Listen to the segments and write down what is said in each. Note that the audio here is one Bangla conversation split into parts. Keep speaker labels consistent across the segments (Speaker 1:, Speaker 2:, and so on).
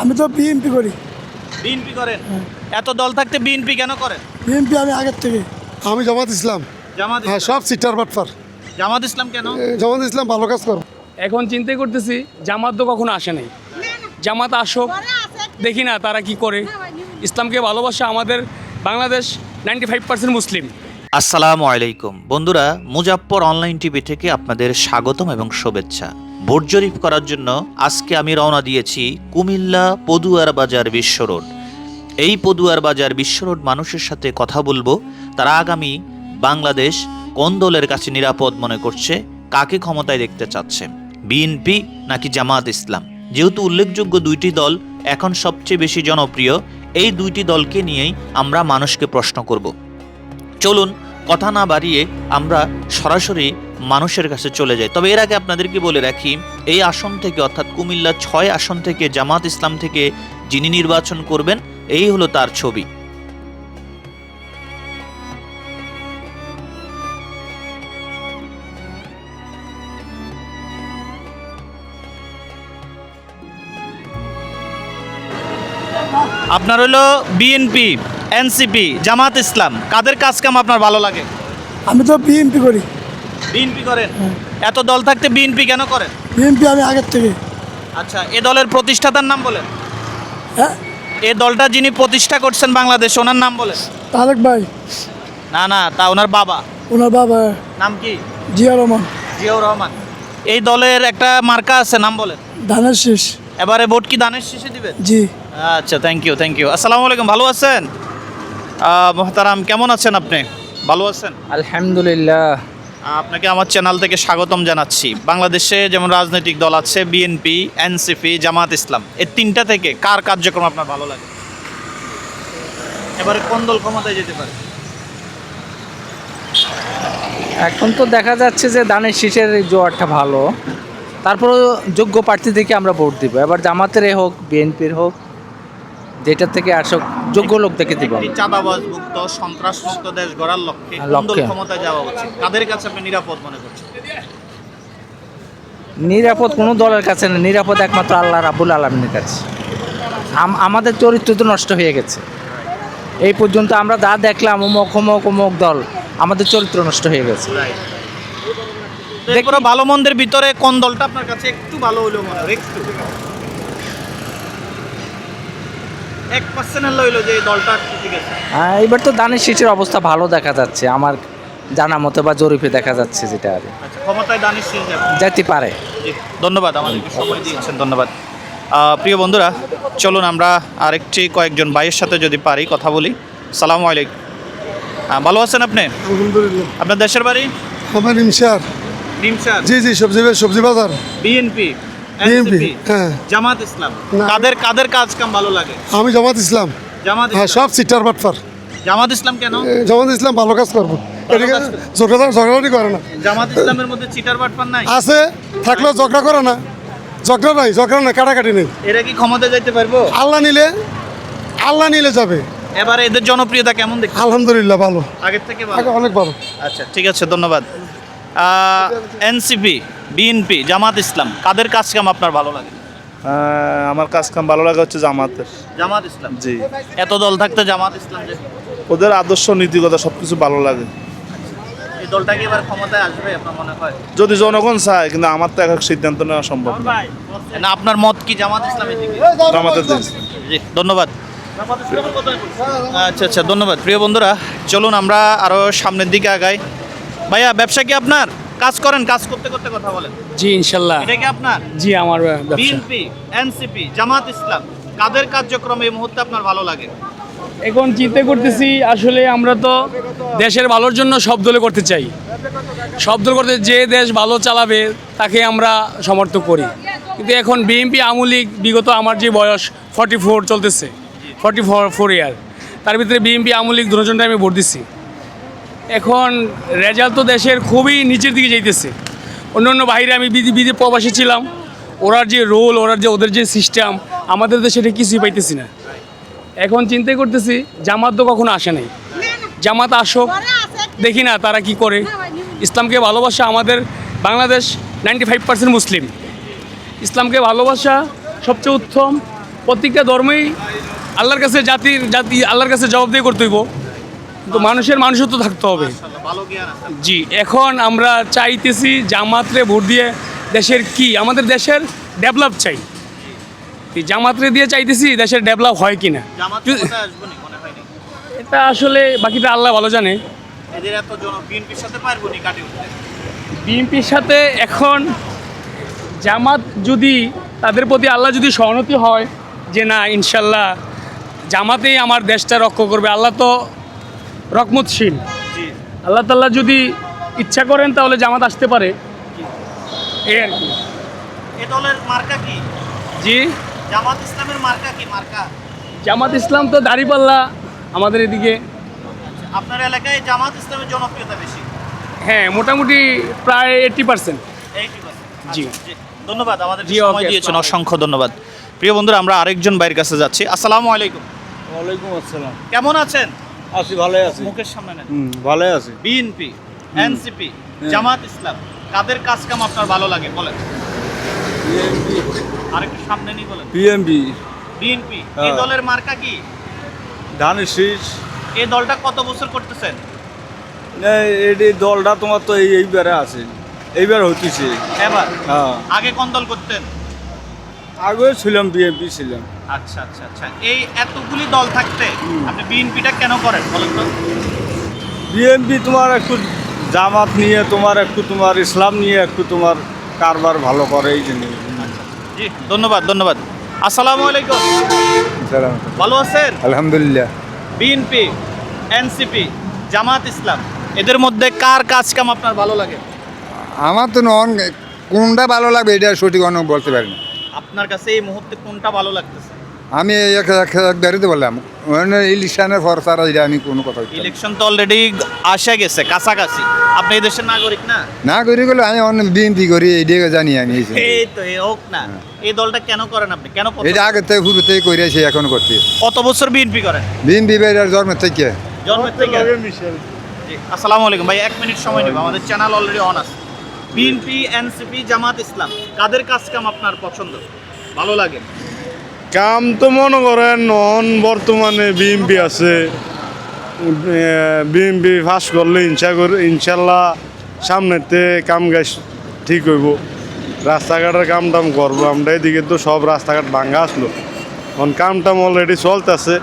Speaker 1: আমি তো বিএনপি করি।
Speaker 2: বিএনপি করেন? এত দল থাকতে বিএনপি কেন করেন?
Speaker 1: বিএনপি আমি আগের থেকে।
Speaker 3: আমি জামাত ইসলাম।
Speaker 2: জামাত
Speaker 3: হ্যাঁ সব সিটার বাটফার
Speaker 2: জামাত ইসলাম কেন?
Speaker 3: জামাত ইসলাম ভালো কাজ করো।
Speaker 4: এখন চিন্তাই করতেছি জামাত তো কখনো আসে নাই। জামাত আসুক দেখি না তারা কি করে। ইসলামকে ভালোবাসা আমাদের বাংলাদেশ নাইনটি ফাইভ পার্সেন্ট মুসলিম।
Speaker 5: আসসালামু আলাইকুম। বন্ধুরা মুজাফফর অনলাইন টিভি থেকে আপনাদের স্বাগতম এবং শুভেচ্ছা। জরিপ করার জন্য আজকে আমি রওনা দিয়েছি কুমিল্লা পদুয়ার বাজার বিশ্ব রোড। এই পদুয়ার বাজার বিশ্ব রোড মানুষের সাথে কথা বলব। তারা আগামী বাংলাদেশ কোন দলের কাছে নিরাপদ মনে করছে, কাকে ক্ষমতায় দেখতে চাচ্ছে, বিএনপি নাকি জামাত ইসলাম? যেহেতু উল্লেখযোগ্য দুইটি দল এখন সবচেয়ে বেশি জনপ্রিয়, এই দুইটি দলকে নিয়েই আমরা মানুষকে প্রশ্ন করব। চলুন, কথা না বাড়িয়ে আমরা সরাসরি মানুষের কাছে চলে যায়। তবে এর আগে আপনাদেরকে বলে রাখি, এই আসন থেকে অর্থাৎ কুমিল্লা ছয় আসন থেকে জামাত ইসলাম থেকে যিনি নির্বাচন করবেন, এই হলো তার ছবি।
Speaker 2: আপনার হলো বিএনপি এনসিপি জামাত ইসলাম। কাদের কাজ কাম আপনার ভালো লাগে?
Speaker 1: আমি তো বিএনপি করি।
Speaker 2: বিএনপি করেন? এত দল থাকতে বিএনপি কেন করেন?
Speaker 1: বিএনপি আমি আগের থেকে।
Speaker 2: আচ্ছা এ দলের প্রতিষ্ঠাতার নাম বলেন।
Speaker 1: হ্যাঁ?
Speaker 2: এ দলটা যিনি প্রতিষ্ঠা করছেন বাংলাদেশ ওনার নাম বলেন।
Speaker 1: তারেক ভাই।
Speaker 2: না না তা ওনার বাবা।
Speaker 1: ওনার বাবা।
Speaker 2: নাম কি?
Speaker 1: জিয়া রহমান।
Speaker 2: জিয়াউর রহমান। এই দলের একটা মার্কা আছে নাম বলেন।
Speaker 1: ধানের শেষ।
Speaker 2: এবারে ভোট কি দানের শেষে দিবেন?
Speaker 1: জি।
Speaker 2: আচ্ছা থ্যাংক ইউ থ্যাংক ইউ আসসালামু আলাইকুম ভালো আছেন? মোহতারাম কেমন আছেন আপনি? ভালো আছেন?
Speaker 6: আলহামদুলিল্লাহ।
Speaker 2: আপনাকে আমার চ্যানেল থেকে স্বাগতম জানাচ্ছি। বাংলাদেশে যেমন রাজনৈতিক দল আছে বিএনপি এনসিপি জামাত ইসলাম, এই তিনটা থেকে কার কার্যক্রম আপনার ভালো লাগে? এবারে কোন দল ক্ষমতায় যেতে পারে?
Speaker 6: এখন তো দেখা যাচ্ছে যে দানের শীষের জোয়ারটা ভালো। তারপরেও যোগ্য প্রার্থী থেকে আমরা ভোট দিব। এবার জামাতের হোক বিএনপির হোক যেটা থেকে আসুক যোগ্য লোক থেকে দিব।
Speaker 2: একটি চাঁদাবাজ মুক্ত দেশ গড়ার লক্ষ্যে
Speaker 6: লক্ষ্যে।
Speaker 2: ক্ষমতায় যাওয়া উচিত। কাদের কাছে আপনি নিরাপদ মনে করছেন?
Speaker 6: নিরাপদ কোনো দলের কাছে না নিরাপদ একমাত্র আল্লাহ রাবুল আলমিনের কাছে। আমাদের চরিত্র তো নষ্ট হয়ে গেছে। এই পর্যন্ত আমরা যা দেখলাম অমুক অমুক অমুক দল আমাদের চরিত্র নষ্ট হয়ে গেছে।
Speaker 2: ভালো মন্দের ভিতরে কোন দলটা আপনার কাছে একটু ভালো হইল মনে হয়? একটু। এক পার্সেন্ট হইল যে দলটা ঠিক আছে
Speaker 6: হ্যাঁ এবার তো দানের শীষের অবস্থা ভালো দেখা যাচ্ছে। আমার জানা মতো বা জরিপে দেখা যাচ্ছে যেটা আর
Speaker 2: আচ্ছা ক্ষমতায় শেষ
Speaker 6: যেতে পারে।
Speaker 2: ধন্যবাদ আমাদেরকে সময় দিয়েছেন ধন্যবাদ। প্রিয় বন্ধুরা চলুন আমরা আরেকটি কয়েকজন ভাইয়ের সাথে যদি পারি কথা বলি। সালাম আলাইকুম। ভালো আছেন আপনি?
Speaker 3: আলহামদুলিল্লাহ।
Speaker 2: আপনার দেশের বাড়ি?
Speaker 3: আমার ইমসার
Speaker 2: নিমসার
Speaker 3: জি জি সবজি সবজি বাজার।
Speaker 2: বিএনপি।
Speaker 3: বিএনপি হ্যাঁ।
Speaker 2: জামাত ইসলাম। কাদের কাদের কাজ কাম ভালো লাগে?
Speaker 3: আমি জামাত ইসলাম।
Speaker 2: জামাত
Speaker 3: হ্যাঁ সব সিটার বাটফার।
Speaker 2: জামাত ইসলাম কেন?
Speaker 3: জামাত ইসলাম ভালো কাজ করব। এদিকে
Speaker 2: করে।
Speaker 3: ঝগড়া ঝগড়াটি করে না।
Speaker 2: জামাত ইসলামের মধ্যে চিটার বাটপার নাই?
Speaker 3: আছে থাকলেও ঝগড়া করে না। ঝগড়া নাই ঝগড়া নাই কাটাকাটি নেই।
Speaker 2: এরা কি ক্ষমতা যাইতে পারব?
Speaker 3: আল্লাহ নিলে আল্লাহ নিলে যাবে।
Speaker 2: এবারে এদের জনপ্রিয়তা কেমন দেখি
Speaker 3: আলহামদুলিল্লাহ ভালো।
Speaker 2: আগের থেকে ভালো?
Speaker 3: অনেক ভালো।
Speaker 2: আচ্ছা ঠিক আছে ধন্যবাদ। এনসিপি বিএনপি জামাত ইসলাম কাদের কাজ কাম আপনার ভালো লাগে?
Speaker 7: আমার কাজ কাম ভালো লাগে হচ্ছে জামাতের।
Speaker 2: জামাত ইসলাম?
Speaker 7: জি।
Speaker 2: এত দল থাকতে জামাত ইসলাম যে?
Speaker 7: ওদের আদর্শ নীতিগত সব কিছু ভালো লাগে।
Speaker 2: এই দলটা কি এবার ক্ষমতায় আসবে আপনার মনে হয়?
Speaker 7: যদি জনগণ চায় কিন্তু আমার তো একক সিদ্ধান্ত নেওয়া সম্ভব না।
Speaker 2: আপনার মত কি জামাত ইসলামের দিকে?
Speaker 7: জামাতের দিক
Speaker 2: জি ধন্যবাদ। আচ্ছা আচ্ছা ধন্যবাদ। প্রিয় বন্ধুরা চলুন আমরা আরও সামনের দিকে আগাই। ভাইয়া ব্যবসা কি আপনার? কাজ করেন কাজ করতে করতে কথা বলেন।
Speaker 4: জি ইনশাল্লাহ।
Speaker 2: এটা কি আপনার?
Speaker 4: জি আমার ব্যবসা।
Speaker 2: বিএনপি এনসিপি জামাত ইসলাম কাদের কার্যক্রম এই মুহূর্তে আপনার ভালো লাগে?
Speaker 4: এখন চিন্তা করতেছি আসলে আমরা তো দেশের ভালোর জন্য সব দলে করতে চাই। সব দল করতে যে দেশ ভালো চালাবে তাকে আমরা সমর্থন করি। কিন্তু এখন বিএনপি আমলিক বিগত আমার যে বয়স ফর্টি ফোর চলতেছে। ফর্টি ফোর ফোর ইয়ার তার ভিতরে বিএনপি আমলিক দুজনটা আমি ভোট দিচ্ছি এখন রেজাল্ট তো দেশের খুবই নিচের দিকে যাইতেছে। অন্য অন্য বাইরে আমি বিধি প্রবাসী ছিলাম। ওরার যে রোল ওরার যে, ওদের যে সিস্টেম আমাদের দেশে এটা কিছুই পাইতেছি না। এখন চিন্তাই করতেছি, জামাত তো কখনো আসে নাই। জামাত আসুক, দেখি না তারা কি করে। ইসলামকে ভালোবাসা আমাদের বাংলাদেশ নাইনটি ফাইভ পার্সেন্ট মুসলিম। ইসলামকে ভালোবাসা সবচেয়ে উত্তম। প্রত্যেকটা ধর্মেই আল্লাহর কাছে জাতির, জাতি, আল্লাহর কাছে জবাবদিহি করতে হইব। কিন্তু মানুষের মানুষত্ব থাকতে হবে। জি এখন আমরা চাইতেছি জামাতরে ভোট দিয়ে দেশের কি? আমাদের দেশের ডেভেলপ চাই। জামাতরে দিয়ে চাইতেছি দেশের ডেভেলপ হয় কি না এটা আসলে বাকিটা আল্লাহ ভালো জানে।
Speaker 2: বিএনপির সাথে
Speaker 4: এখন জামাত যদি তাদের প্রতি আল্লাহ যদি সহনতি হয় যে না ইনশাল্লাহ জামাতেই আমার দেশটা রক্ষা করবে। আল্লাহ তো রকমতশীল
Speaker 2: জি
Speaker 4: আল্লাহ তাল্লাহ যদি ইচ্ছা করেন তাহলে জামাত আসতে পারে। এই আর কি।
Speaker 2: এ দলের মার্কা কি?
Speaker 4: জি?
Speaker 2: জামাত ইসলামের মার্কা কি? মার্কা?
Speaker 4: জামাত ইসলাম তো দাঁড়িপাল্লা আমাদের এদিকে।
Speaker 2: আপনার এলাকায় জামাত ইসলামের জনপ্রিয়তা বেশি?
Speaker 4: হ্যাঁ মোটামুটি প্রায় এইট্টি পার্সেন্ট
Speaker 2: এইটি
Speaker 4: জি।
Speaker 2: ধন্যবাদ আমাদের সময় দিয়েছেন অসংখ্য ধন্যবাদ। প্রিয় বন্ধুরা আমরা আরেকজন বাইরের কাছে যাচ্ছি। আসসালামু আলাইকুম।
Speaker 8: ওয়ালাইকুম আসসালাম।
Speaker 2: কেমন আছেন?
Speaker 8: আছি ভালোই আছি।
Speaker 2: মুখের সামনে নেন।
Speaker 8: হুম ভালোই আছি।
Speaker 2: বিএনপি এনসিপি জামাত ইসলাম কাদের কাজ কাম আপনার ভালো লাগে বলেন। আরেকটু সামনে নিয়ে বলেন।
Speaker 8: পিএমবি
Speaker 2: বিএনপি এই
Speaker 8: হ্যাঁ।
Speaker 2: দলের মার্কা কি?
Speaker 8: ধানের শীষ।
Speaker 2: এই দলটা কত বছর করতেছেন?
Speaker 8: এটি দলটা তোমার তো এই এইবারে আছে। এইবার হইতেছে।
Speaker 2: এবার?
Speaker 8: হ্যাঁ।
Speaker 2: আগে কোন দল করতেন?
Speaker 8: আগেও ছিলাম বিএমপি ছিলাম।
Speaker 2: আচ্ছা আচ্ছা আচ্ছা। এই এতগুলি দল থাকতে আপনি বিএনপিটা কেন করেন বলেন তো?
Speaker 8: বিএমপি তোমার একটু জামাত নিয়ে তোমার একটু তোমার ইসলাম নিয়ে একটু তোমার কারবার ভালো করে এই জন্য।
Speaker 2: জি ধন্যবাদ ধন্যবাদ। আসসালামু আলাইকুম। ভালো আছেন?
Speaker 9: আলহামদুলিল্লাহ।
Speaker 2: বিএনপি এনসিপি জামাত ইসলাম এদের মধ্যে কার কাজ কাম আপনার ভালো লাগে?
Speaker 9: আমার তো নন কোনটা ভালো লাগবে এটা সঠিক অনেক বলতে পারি না
Speaker 2: আপনার কাছে এই মুহূর্তে কোনটা ভালো লাগতেছে?
Speaker 9: আমি এক তো বললাম। মানে ইলেকশনের পর ছাড়া এটা আমি কোনো কথা
Speaker 2: ইলেকশন তো অলরেডি আসে গেছে কাছাকাছি। আপনি এই দেশের নাগরিক না?
Speaker 9: না করি গেলে আমি অনেক বিএনপি করি এইটাকে জানি আমি এই
Speaker 2: তো এই হোক না। এই দলটা কেন করেন আপনি? কেন?
Speaker 9: এটা আগে থেকে শুরু থেকে করেছি এখন করছি
Speaker 2: কত বছর বিএনপি করেন?
Speaker 9: বিএনপি বেড়ার জন্মের থেকে।
Speaker 2: জন্মের থেকে? জি, আসসালামু আলাইকুম। ভাই এক মিনিট সময় নেব আমাদের চ্যানেল অলরেডি অন আছে। বিএনপি এনসিপি জামাত ইসলাম কাদের কাজ কাম আপনার পছন্দ? ভালো লাগে?
Speaker 10: কাম তো মনে করেন নন বর্তমানে বিএমপি আছে। বিএমপি ফাঁস করলে ইনশা করে ইনশাল্লাহ সামনেতে কাম গাছ ঠিক হইব। রাস্তাঘাটের কাম টাম করব আমরা এদিকে তো সব রাস্তাঘাট ভাঙ্গা আসলো। এখন কাম টাম অলরেডি চলতেছে।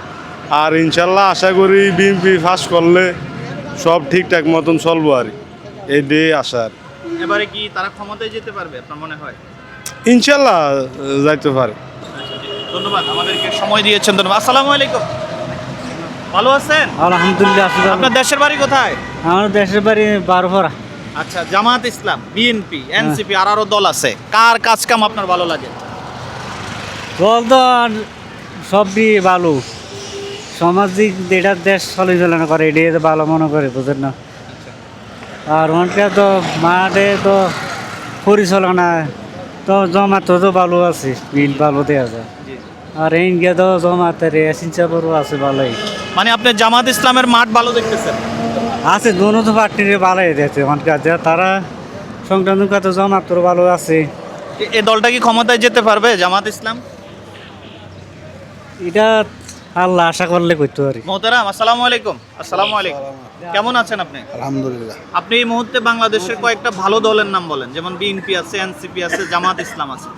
Speaker 10: আর ইনশাল্লাহ আশা করি বিএমপি ফাঁস করলে সব ঠিকঠাক মতন চলবো আর এই দিয়ে আশা আর
Speaker 2: এবারে কি তারা ক্ষমতায় যেতে পারবে আপনার মনে হয়?
Speaker 10: ইনশাল্লাহ যাইতে পারে।
Speaker 2: ধন্যবাদ আমাদেরকে সময় দিয়েছেন ধন্যবাদ। আসসালামু আলাইকুম। ভালো আছেন?
Speaker 11: আলহামদুলিল্লাহ
Speaker 2: আপনার দেশের বাড়ি কোথায়?
Speaker 11: আমার দেশের বাড়ি বারোভরা
Speaker 2: আচ্ছা জামাত ইসলাম বিএনপি এনসিপি আর আরও দল আছে। কার কাজ কাম আপনার ভালো লাগে?
Speaker 11: দল তো সবই ভালো। সামাজিক যেটা দেশ পরিচালনা করে এটাই তো ভালো মনে করে বুঝেন না? আর ওনকে তো মাঠে তো পরিচালনা তো জমাতে তো ভালো আছে বিল ভালো দেওয়া যায়। আর ইনকে তো জমাতে সিনচাপুরও আছে ভালোই।
Speaker 2: মানে আপনি জামাত ইসলামের মাঠ ভালো দেখতেছেন?
Speaker 11: আছে দোনো তো পার্টির ভালোই দিয়েছে অনেক তারা সংক্রান্ত তো জমাতর ভালো আছে।
Speaker 2: এ দলটা কি ক্ষমতায় যেতে পারবে জামাত ইসলাম?
Speaker 11: এটা আল্লাহ আশা করলে করতে পারি।
Speaker 2: মোহতারাম আসসালামু আলাইকুম। আসসালামু আলাইকুম। কেমন আছেন আপনি?
Speaker 9: আলহামদুলিল্লাহ।
Speaker 2: আপনি এই মুহূর্তে বাংলাদেশের কয়েকটা ভালো দলের নাম বলেন যেমন বিএনপি আছে এনসিপি আছে জামাত ইসলাম আছে।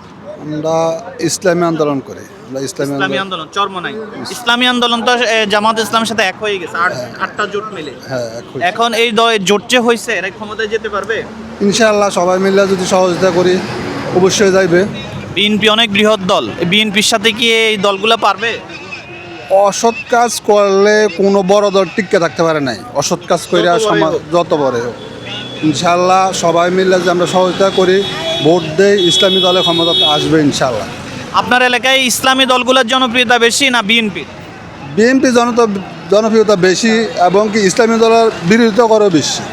Speaker 9: আমরা ইসলামী আন্দোলন করি। আমরা ইসলামী
Speaker 2: ইসলামী আন্দোলন চর্ম নাই। ইসলামী আন্দোলন তো জামাত ইসলামের সাথে এক হয়ে গেছে আট আটটা জোট মিলে।
Speaker 9: হ্যাঁ
Speaker 2: এখন এই দ- জোট যে হয়েছে এরা ক্ষমতায় যেতে পারবে?
Speaker 9: ইনশাআল্লাহ সবাই মিলে যদি সহযোগিতা করি অবশ্যই যাইবে।
Speaker 2: বিএনপি অনেক বৃহৎ দল। বিএনপির সাথে কি এই দলগুলো পারবে?
Speaker 9: অসৎ কাজ করলে কোনো বড় দল টিকে থাকতে পারে নাই। অসৎ কাজ করে সমাজ যত বড় হোক। ইনশাআল্লাহ সবাই মিলে যে আমরা সহযোগিতা করি ভোট দেই ইসলামী দলে ক্ষমতা আসবে ইনশাল্লাহ
Speaker 2: আপনার এলাকায় ইসলামী দলগুলোর জনপ্রিয়তা বেশি না বিএনপি
Speaker 9: বিএনপি জনতা জনপ্রিয়তা বেশি এবং কি ইসলামী দলের বিরোধিতা করে বেশি।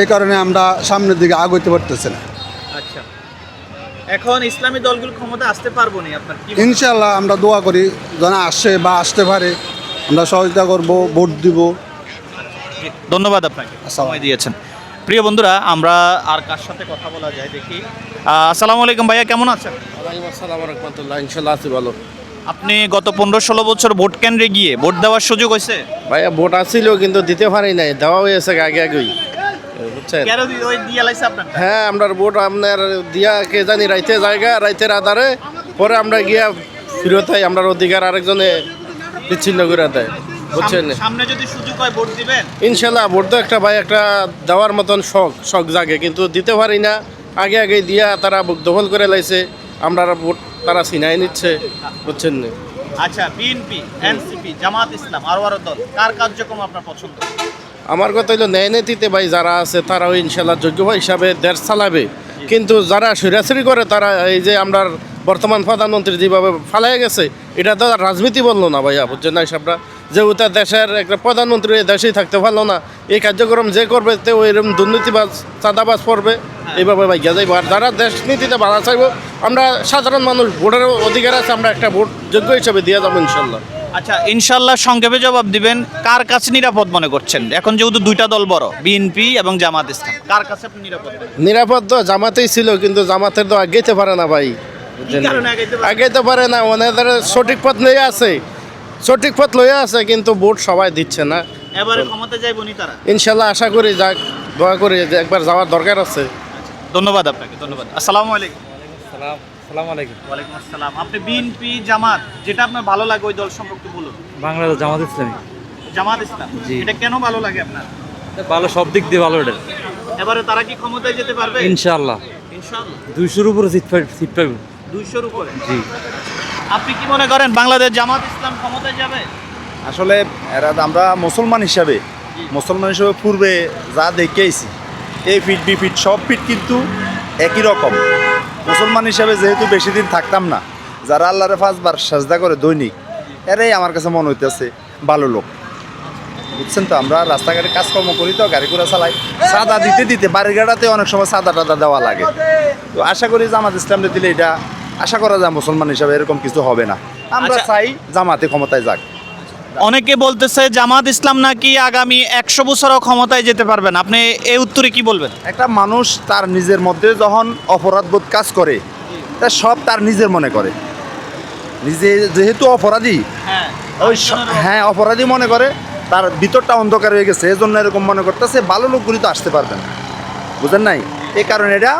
Speaker 9: এই কারণে আমরা সামনের দিকে আগাইতে পারতেছি না।
Speaker 2: আচ্ছা। এখন ইসলামী দলগুলো ক্ষমতা আসতে পারব না আপনার কি?
Speaker 9: ইনশাআল্লাহ আমরা দোয়া করি যেন আসে বা আসতে পারে। আমরা সহযোগিতা করব ভোট দিব।
Speaker 2: ধন্যবাদ আপনাকে সময় দিয়েছেন। প্রিয় বন্ধুরা আমরা আর কার সাথে কথা বলা যায় দেখি। আসসালামু আলাইকুম ভাইয়া কেমন আছেন?
Speaker 12: ওয়ালাইকুম আসসালাম রহমতুল্লাহ ইনশাল্লাহ আছি ভালো।
Speaker 2: আপনি গত পনেরো ষোলো বছর ভোট কেন্দ্রে গিয়ে ভোট দেওয়ার সুযোগ হয়েছে?
Speaker 12: ভাইয়া ভোট আসছিল কিন্তু দিতে পারি নাই দেওয়া হয়েছে আগে আগেই। বুঝছেন? হ্যাঁ আমরা ভোট আপনার দিয়া কে জানি রাইতে জায়গা রাইতের আধারে। পরে আমরা গিয়া ফিরত হয় আমরা অধিকার আরেকজনে বিচ্ছিন্ন করে দেয়। বুঝছেন?
Speaker 2: সামনে- সামনে যদি সুযোগ হয় ভোট দিবেন?
Speaker 12: ইনশাল্লাহ ভোট তো একটা ভাই একটা দেওয়ার মতন শখ শখ জাগে কিন্তু দিতে পারি না। আগে আগে দিয়া তারা দখল করে লাইছে আমরা ভোট তারা ছিনাই নিচ্ছে বুঝছেন না?
Speaker 2: আচ্ছা বিএনপি এনসিপি জামাত ইসলাম আরও আরও দল কার কার্যক্রম আপনার পছন্দ?
Speaker 12: আমার কথা হলো ন্যায় নীতিতে ভাই যারা আছে, তারাও ইনশাল্লাহ যোগ্য হিসাবে দেশ চালাবে। কিন্তু যারা সৈরাসরি করে, তারা এই যে আমরা বর্তমান প্রধানমন্ত্রী যেভাবে ফালাই গেছে, এটা তো রাজনীতি বলল না ভাইয়া, বুঝছেন না হিসাবটা? যেহেতু দেশের একটা প্রধানমন্ত্রী এই দেশেই থাকতে পারল না, এই কার্যক্রম যে করবে তো এরকম দুর্নীতিবাজ, চাঁদাবাজ পড়বে, এইভাবে ভাইয়া যাইব। আর যারা দেশ নীতিতে ভাড়া চাইব, আমরা সাধারণ মানুষ ভোটের অধিকার আছে, আমরা একটা ভোট যোগ্য হিসাবে দিয়ে যাব ইনশাল্লাহ।
Speaker 2: আচ্ছা ইনশাল্লাহ সংক্ষেপে জবাব দিবেন কার কাছে নিরাপদ মনে করছেন? এখন যেহেতু দুইটা দল বড় বিএনপি এবং জামাত ইসলাম কার কাছে আপনি নিরাপদ
Speaker 12: নিরাপদ তো জামাতেই ছিল কিন্তু জামাতের তো আগেতে পারে না ভাই।
Speaker 2: কি পারে?
Speaker 12: আগে তো পারে না ওনাদের সঠিক পথ লইয়া আছে। সঠিক পথ লইয়া আছে কিন্তু ভোট সবাই দিচ্ছে না।
Speaker 2: এবারে ক্ষমতা যাইবনি তারা
Speaker 12: ইনশাল্লাহ আশা করি যাক দোয়া করি যে একবার যাওয়ার দরকার আছে।
Speaker 2: ধন্যবাদ আপনাকে ধন্যবাদ। আসসালামু আলাইকুম।
Speaker 13: সালাম আলাইকুম।
Speaker 2: ওয়ালাইকুম আসসালাম। আপনি বিএনপি জামাত যেটা আপনার ভালো লাগে ওই দল সম্পর্কে বলুন।
Speaker 11: বাংলাদেশ জামাত ইসলামী।
Speaker 2: জামাত ইসলাম? এটা কেন ভালো লাগে আপনার?
Speaker 11: ভালো সব দিক দিয়ে ভালো এটা।
Speaker 2: এবারে তারা কি ক্ষমতায় যেতে পারবে?
Speaker 11: ইনশাআল্লাহ।
Speaker 2: ইনশাআল্লাহ।
Speaker 11: দুইশোর উপরে সিট পাই সিট পাইব।
Speaker 2: দুইশোর উপরে?
Speaker 11: জি।
Speaker 2: আপনি কি মনে করেন বাংলাদেশ জামাত ইসলাম ক্ষমতায় যাবে?
Speaker 8: আসলে এরা আমরা মুসলমান হিসাবে মুসলমান হিসাবে পূর্বে যা দেখে আইছি এই ফিট বি ফিট সব ফিট কিন্তু একই রকম। মুসলমান হিসাবে যেহেতু বেশি দিন থাকতাম না যারা আল্লাহরে পাঁচবার সাজদা করে দৈনিক এরাই আমার কাছে মনে হইতেছে ভালো লোক। বুঝছেন তো আমরা রাস্তাঘাটে কাজকর্ম করি তো গাড়ি ঘোড়া চালাই। সাদা দিতে দিতে বাড়ির গাড়াতে অনেক সময় সাদা টাদা দেওয়া লাগে। তো আশা করি জামাত ইসলামে দিলে এটা আশা করা যায় মুসলমান হিসাবে এরকম কিছু হবে না। আমরা
Speaker 2: আচ্ছা।
Speaker 8: চাই জামাতে ক্ষমতায় যাক।
Speaker 2: অনেকে বলতেছে জামাত ইসলাম নাকি আগামী একশো বছরও ক্ষমতায় যেতে পারবেন আপনি এই উত্তরে কি বলবেন?
Speaker 8: একটা মানুষ তার নিজের মধ্যে যখন অপরাধবোধ কাজ করে তা সব তার নিজের মনে করে। নিজে যেহেতু অপরাধী
Speaker 2: হ্যাঁ
Speaker 8: ওই হ্যাঁ অপরাধী মনে করে তার ভিতরটা অন্ধকার হয়ে গেছে এই জন্য এরকম মনে করতেছে ভালো লোকগুলি তো আসতে পারবে না। বুঝেন নাই? এই কারণে এটা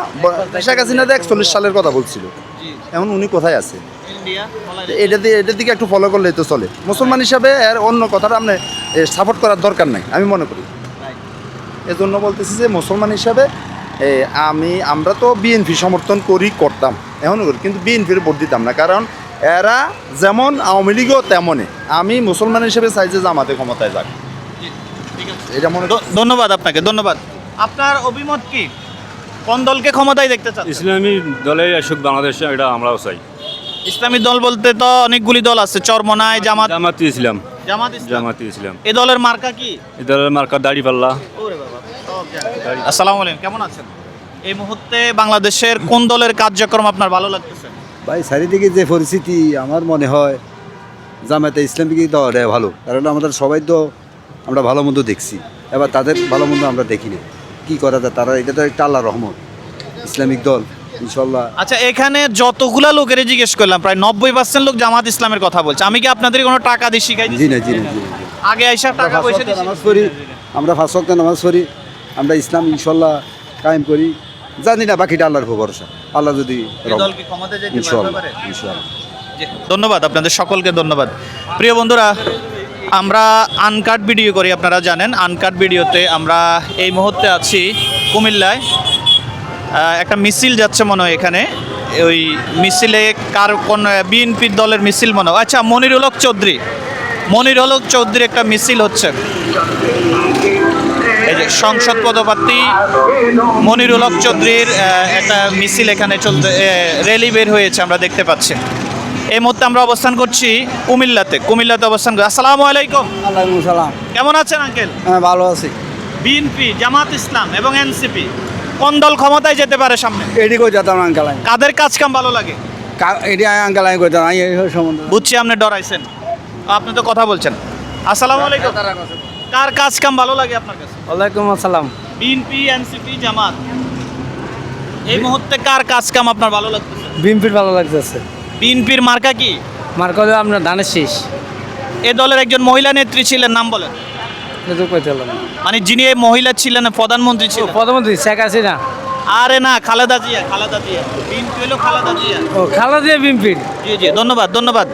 Speaker 8: শেখ হাসিনা একচল্লিশ সালের কথা বলছিল। এখন উনি কোথায় আছে? এটা দিয়ে এটার দিকে একটু ফলো করলেই তো চলে। মুসলমান হিসাবে এর অন্য কথাটা আপনি সাপোর্ট করার দরকার নাই আমি মনে করি। এজন্য বলতেছি যে মুসলমান হিসাবে আমি আমরা তো বিএনপি সমর্থন করি করতাম এখনও করি কিন্তু বিএনপির ভোট দিতাম না কারণ এরা যেমন আওয়ামী লীগও তেমনই। আমি মুসলমান হিসেবে চাই যে জামাতে ক্ষমতায় যাক। এটা মনে
Speaker 2: ধন্যবাদ আপনাকে ধন্যবাদ। আপনার অভিমত কি? কোন দলকে ক্ষমতায় দেখতে চান
Speaker 7: ইসলামী দলের আসুক বাংলাদেশে এটা আমরাও চাই।
Speaker 2: ইসলামী দল বলতে তো অনেকগুলি দল আছে চরমনায় জামাত
Speaker 7: জামাতি ইসলাম।
Speaker 2: জামাত ইসলাম।
Speaker 7: জামাতি ইসলাম।
Speaker 2: এই দলের মার্কা কি?
Speaker 7: এই দলের মার্কা দাড়ি পাল্লা
Speaker 2: আসসালামু আলাইকুম কেমন আছেন? এই মুহূর্তে বাংলাদেশের কোন দলের কার্যক্রম আপনার ভালো লাগতেছে?
Speaker 9: ভাই চারিদিকে যে পরিস্থিতি আমার মনে হয় জামাতে ইসলামিকই দেওয়াটা ভালো। কারণ আমাদের সবাই তো আমরা ভালো মন্দ দেখছি। এবার তাদের ভালো মন্দ আমরা দেখি না কী করা যায়? তারা এটা তো একটা আল্লাহ রহমত ইসলামিক দল ইনশাল্লাহ
Speaker 2: আচ্ছা এখানে যতগুলা লোকের জিজ্ঞেস করলাম প্রায় নব্বই পার্সেন্ট লোক জামাত ইসলামের কথা বলছে। আমি কি আপনাদের কোনো টাকা দিয়ে শিখাই
Speaker 9: জি না জি না জি।
Speaker 2: আগে আইসা টাকা পয়সা দিয়ে
Speaker 9: নামাজ পড়ি আমরা ওয়াক্ত নামাজ পড়ি আমরা ইসলাম ইনশাল্লাহ কায়েম করি। জানি না বাকিটা আল্লাহর ভরসা। আল্লাহ যদি ইনশাল্লাহ ইনশাল্লাহ
Speaker 2: ধন্যবাদ আপনাদের সকলকে ধন্যবাদ। প্রিয় বন্ধুরা আমরা আনকাট ভিডিও করি, আপনারা জানেন। আনকাট ভিডিওতে আমরা এই মুহূর্তে আছি কুমিল্লায়। একটা মিছিল যাচ্ছে মনে হয় এখানে। ওই মিছিলে কার কোন বিএনপির দলের মিছিল মনে হয়। আচ্ছা মনিরুল হক চৌধুরী। মনিরুল হক চৌধুরী একটা মিছিল হচ্ছে। এই যে সংসদ পদপ্রার্থী মনিরুল হক চৌধুরীর একটা মিছিল এখানে চলতে র্যালি বের হয়েছে, আমরা দেখতে পাচ্ছি। এই মুহূর্তে আমরা অবস্থান করছি কুমিল্লাতে। কুমিল্লাতে অবস্থান করছি আসসালামু আলাইকুম।
Speaker 14: আলাইকুম সালাম।
Speaker 2: কেমন আছেন আঙ্কেল?
Speaker 14: হ্যাঁ ভালো আছি।
Speaker 2: বিএনপি জামাত ইসলাম এবং এনসিপি কোন দল ক্ষমতায় যেতে পারে সামনে?
Speaker 14: এডি কই যেতাম আঙ্কাল আমি
Speaker 2: কাদের কাজ কাম ভালো লাগে?
Speaker 14: এডি আঙ্কাল আমি কইতাম আমি এই সম্বন্ধে।
Speaker 2: বুঝছি আপনি ডরাইছেন। আপনি তো কথা বলছেন। আসসালামু আলাইকুম। কার কাজ কাম ভালো লাগে আপনার কাছে?
Speaker 13: ওয়ালাইকুম আসসালাম।
Speaker 2: BNP NCP Jamaat. এই মুহূর্তে কার কাজ কাম আপনার ভালো লাগতেছে?
Speaker 13: বিএমপির ভালো লাগতেছে।
Speaker 2: বিএনপির মার্কা কি?
Speaker 13: মার্কা হলো আপনার ধানের শীষ।
Speaker 2: এ দলের একজন মহিলা নেত্রী ছিলেন নাম বলেন। মানে যিনি এই মহিলা ছিলেন প্রধানমন্ত্রী ছিল
Speaker 13: প্রধানমন্ত্রী শেখ হাসিনা।
Speaker 2: আরে না খালেদা জিয়া খালেদা জিয়া। বিএনপি হলো খালেদা জিয়া।
Speaker 13: ও খালেদা দিয়ে বিম্পির
Speaker 2: জি জি ধন্যবাদ ধন্যবাদ।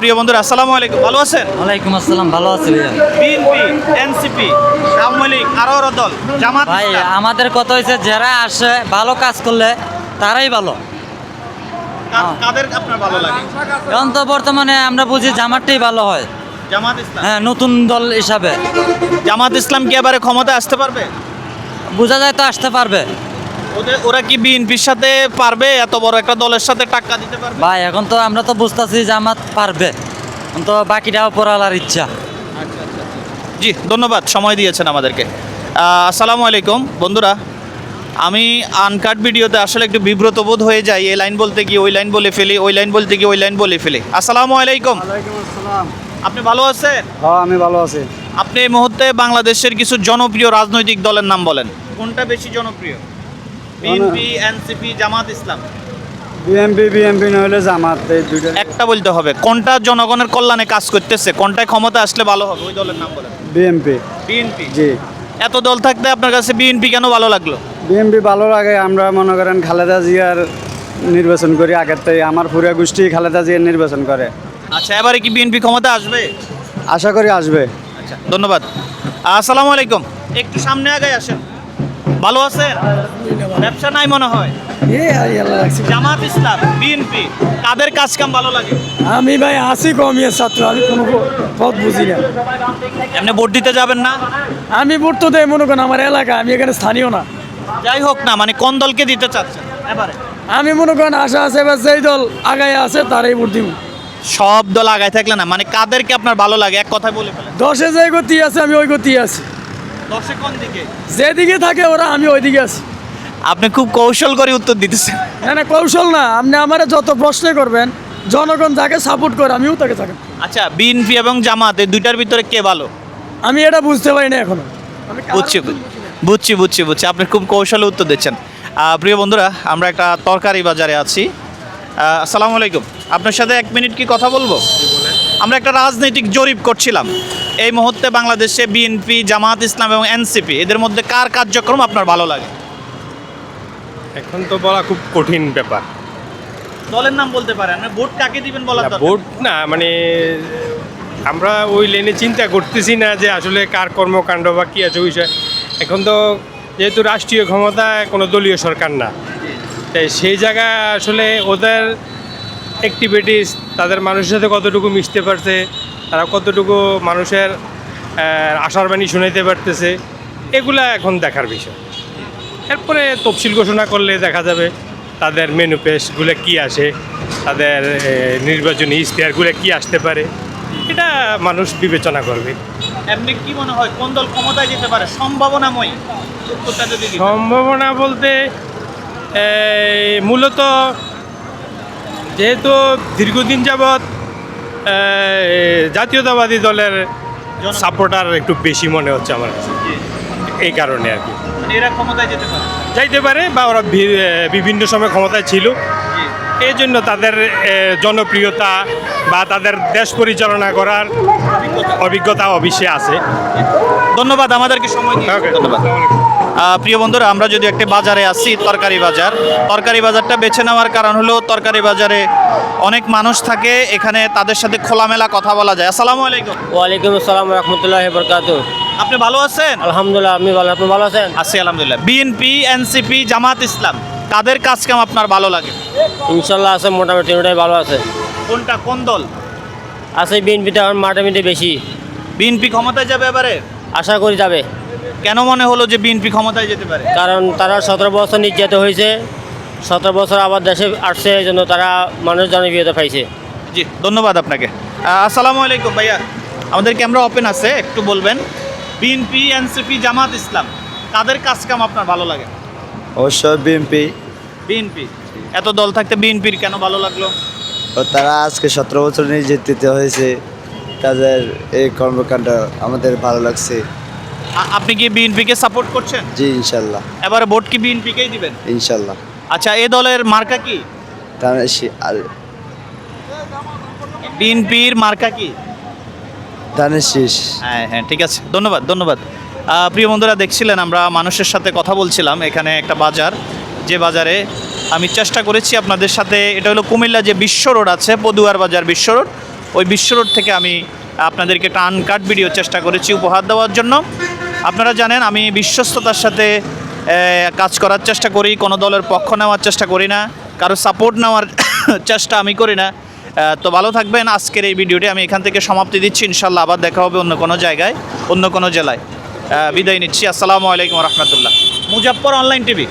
Speaker 2: প্রিয় বন্ধুরা আসসালামু আলাইকুম। ভালো আছেন?
Speaker 13: ওয়ালাইকুম আসসালাম ভালো আছি ভাইয়া।
Speaker 2: বিএনপি এনসিপি আওয়ামী লীগ আরও আরও দল জামাত
Speaker 13: ভাই আমাদের কথা হয়েছে যারা আসে ভালো কাজ করলে তারাই ভালো।
Speaker 2: কাদের আপনার ভালো লাগে?
Speaker 13: এখন তো বর্তমানে আমরা বুঝি জামাতটাই ভালো হয়।
Speaker 2: জামাত ইসলাম।
Speaker 13: হ্যাঁ নতুন দল হিসাবে।
Speaker 2: জামাত ইসলাম কি এবারে ক্ষমতা আসতে পারবে?
Speaker 13: বোঝা যায় তো আসতে পারবে।
Speaker 2: ওদের ওরা কি বিএনপির সাথে পারবে? এত বড় একটা দলের সাথে টাক্কা দিতে পারবে?
Speaker 13: ভাই এখন তো আমরা তো বুঝতেছি জামাত পারবে। তো বাকিটাও পড়ালার ইচ্ছা।
Speaker 2: জি ধন্যবাদ। সময় দিয়েছেন আমাদেরকে। আসসালামু আলাইকুম। বন্ধুরা আমি আনকাট ভিডিওতে আসলে একটু বিব্রত বোধ হয়ে যাই এই লাইন বলতে গিয়ে ওই লাইন বলে ফেলি ওই লাইন বলতে গিয়ে ওই লাইন বলে ফেলি। আসসালামু আলাইকুম। আপনি ভালো আছেন?
Speaker 14: হ্যাঁ আমি ভালো আছি।
Speaker 2: আপনি এই মুহূর্তে বাংলাদেশের কিছু জনপ্রিয় রাজনৈতিক দলের নাম বলেন। কোনটা বেশি জনপ্রিয়? BNP NCP Jamaat Islam.
Speaker 14: BMP BMP নইলে জামাত এই দুইটা
Speaker 2: একটা বলতে হবে কোনটা জনগণের কল্যাণে কাজ করতেছে কোনটায় ক্ষমতা আসলে ভালো হবে ওই দলের নাম বলেন।
Speaker 14: বিএমপি
Speaker 2: বিএনপি
Speaker 14: জি।
Speaker 2: এত দল থাকতে আপনার কাছে বিএনপি কেন ভালো লাগল?
Speaker 14: বিএমপি ভালো লাগে আমরা মনে করেন খালেদা জিয়ার নির্বাচন করি আগের থেকে। আমার পুরা গোষ্ঠী খালেদা জিয়ার নির্বাচন করে।
Speaker 2: আচ্ছা এবারে কি বিএনপি ক্ষমতা আসবে?
Speaker 14: আশা করি আসবে।
Speaker 2: আচ্ছা ধন্যবাদ। আসসালামু আলাইকুম। একটু সামনে আগে আসেন। ভালো আছেন? ব্যবসা নাই মনে হয়? জামাত ইসলাম বিএনপি কাদের কাজ কাম ভালো লাগে?
Speaker 4: আমি ভাই আসি কমিয়ে ছাত্র আমি কোনো পথ বুঝি না।
Speaker 2: এমনি ভোট দিতে যাবেন না?
Speaker 4: আমি ভোট তো দেয় মনে করেন আমার এলাকা আমি এখানে স্থানীয় না।
Speaker 2: যাই হোক না মানে কোন দলকে দিতে চাচ্ছেন? এবারে।
Speaker 4: আমি মনে করেন আশা আছে এবার যেই দল আগায় আছে তারাই ভোট দিব।
Speaker 2: সব দল আগায় থাকলে না মানে কাদেরকে আপনার ভালো লাগে? এক কথায় বলে ফেলেন।
Speaker 4: দশে যে গতি আছে আমি ওই গতি আছি।
Speaker 2: দশে কোন দিকে?
Speaker 4: যেদিকে থাকে ওরা আমি ওইদিকে আছি।
Speaker 2: আপনি খুব কৌশল করে উত্তর দিতেছেন।
Speaker 4: না না কৌশল না আপনি আমার যত প্রশ্ন করবেন জনগণ যাকে সাপোর্ট করে আমিও তাকে থাকেন
Speaker 2: আচ্ছা বিএনপি এবং জামাত এই দুইটার ভিতরে কে ভালো?
Speaker 4: আমি এটা বুঝতে পারি না এখনও। আমি
Speaker 2: বুঝছি বুঝছি বুঝছি বুঝছি। আপনি খুব কৌশলে উত্তর দিচ্ছেন। প্রিয় বন্ধুরা আমরা একটা তরকারি বাজারে আছি। আসসালামু আলাইকুম। আপনার সাথে এক মিনিট কি কথা বলব? আমরা একটা রাজনৈতিক জরিপ করছিলাম। এই মুহূর্তে বাংলাদেশে বিএনপি জামাত ইসলাম এবং এনসিপি এদের মধ্যে কার কার্যক্রম আপনার ভালো লাগে?
Speaker 7: এখন তো বলা খুব কঠিন ব্যাপার।
Speaker 2: দলের নাম বলতে পারেন। আপনি ভোট কাকে দিবেন বলা দরকার?
Speaker 7: ভোট না মানে আমরা ওই লেনে চিন্তা করতেছি না যে আসলে কার কর্মকাণ্ড বা কী আছে ওই বিষয়ে। এখন তো যেহেতু রাষ্ট্রীয় ক্ষমতা, কোনো দলীয় সরকার না। তাই সেই জায়গায় আসলে ওদের অ্যাক্টিভিটিস তাদের মানুষের সাথে কতটুকু মিশতে পারছে, তারা কতটুকু মানুষের আশার বাণী শুনাইতে পারতেছে, এগুলা এখন দেখার বিষয়। এরপরে তফসিল ঘোষণা করলে দেখা যাবে তাদের মেনু পেশগুলো কি আসে, তাদের নির্বাচনী ইশতেহারগুলো কি আসতে পারে, এটা মানুষ বিবেচনা করবে।
Speaker 2: এমনি কি মনে হয় কোন দল ক্ষমতায় যেতে পারে? সম্ভাবনাময় উত্তরটা যদি
Speaker 7: সম্ভাবনা বলতে মূলত যেহেতু দীর্ঘদিন যাবৎ জাতীয়তাবাদী দলের সাপোর্টার একটু বেশি মনে হচ্ছে আমার কাছে। এই কারণে আর কি।
Speaker 2: মানে এরা ক্ষমতায় যেতে পারে।
Speaker 7: যাইতে পারে বা ওরা বিভিন্ন সময় ক্ষমতায় ছিল। এই জন্য তাদের জনপ্রিয়তা বা তাদের দেশ পরিচালনা করার অভিজ্ঞতা অবশ্যই আছে।
Speaker 2: ধন্যবাদ আমাদেরকে সময় ধন্যবাদ। প্রিয় বন্ধুরা আমরা যদি একটা বাজারে আসি তরকারি বাজার। তরকারি বাজারটা বেছে নেওয়ার কারণ হলো তরকারি বাজারে অনেক মানুষ থাকে এখানে তাদের সাথে খোলামেলা কথা বলা যায়। আসসালামু আলাইকুম।
Speaker 13: ওয়ালাইকুম আসসালাম রহমতুল্লাহ বরকাত।
Speaker 2: আপনি ভালো আছেন?
Speaker 13: আলহামদুলিল্লাহ আপনি ভালো আপনি ভালো আছেন?
Speaker 2: আছি আলহামদুলিল্লাহ। বিএনপি এনসিপি জামাত ইসলাম। কাদের কাজ কাম আপনার ভালো লাগে?
Speaker 13: ইনশাল্লাহ আছে মোটামুটি ওটাই ভালো আছে।
Speaker 2: কোনটা কোন দল?
Speaker 13: আছে বিএনপিটা এখন মোটামুটি বেশি।
Speaker 2: বিএনপি ক্ষমতায় যাবে এবারে?
Speaker 13: আশা করি যাবে।
Speaker 2: কেন মনে হলো যে বিএনপি ক্ষমতায় যেতে পারে?
Speaker 13: কারণ তারা সতেরো বছর নির্যাতিত হয়েছে সতেরো বছর আবার দেশে আসছে এই জন্য তারা মানুষ জনপ্রিয়তা পাইছে।
Speaker 2: জি ধন্যবাদ আপনাকে। আসসালামু আলাইকুম ভাইয়া। আমাদের ক্যামেরা ওপেন আছে একটু বলবেন। বিএনপি এনসিপি জামাত ইসলাম তাদের কাজ কাম আপনার ভালো লাগে?
Speaker 8: অবশ্যই বিএমপি
Speaker 2: বিএনপি এত দল থাকতে বিএনপির কেন ভালো লাগল?
Speaker 8: ও তারা আজকে সতেরো বছর নির্যাতিত হয়েছে। তাদের এই কর্মকাণ্ড আমাদের ভালো লাগছে।
Speaker 2: আ- আপনি কি বিএনপিকে সাপোর্ট করছেন?
Speaker 8: জি ইনশাল্লাহ।
Speaker 2: এবারে ভোট কি বিএনপিকেই দিবেন?
Speaker 8: ইনশাল্লাহ।
Speaker 2: আচ্ছা এ দলের মার্কা কি?
Speaker 8: তারা সে- আর
Speaker 2: বিএনপির মার্কা কি?
Speaker 8: ধানের শীষ।
Speaker 2: হ্যাঁ হ্যাঁ ঠিক আছে। ধন্যবাদ ধন্যবাদ। প্রিয় বন্ধুরা, দেখছিলেন আমরা মানুষের সাথে কথা বলছিলাম এখানে একটা বাজার। যে বাজারে আমি চেষ্টা করেছি আপনাদের সাথে, এটা হলো কুমিল্লা যে বিশ্ব রোড আছে, পদুয়ার বাজার বিশ্ব রোড। ওই বিশ্ব রোড থেকে আমি আপনাদেরকে একটা আনকাট ভিডিও চেষ্টা করেছি উপহার দেওয়ার জন্য। আপনারা জানেন, আমি বিশ্বস্ততার সাথে কাজ করার চেষ্টা করি, কোনো দলের পক্ষ নেওয়ার চেষ্টা করি না, কারও সাপোর্ট নেওয়ার চেষ্টা আমি করি না। তো ভালো থাকবেন, আজকের এই ভিডিওটি আমি এখান থেকে সমাপ্তি দিচ্ছি, ইনশাল্লাহ আবার দেখা হবে অন্য কোনো জায়গায়, অন্য কোনো জেলায়। বিদায় নিচ্ছি। আসসালামু আলাইকুম রহমতুল্লাহ। Muzaffar online TV.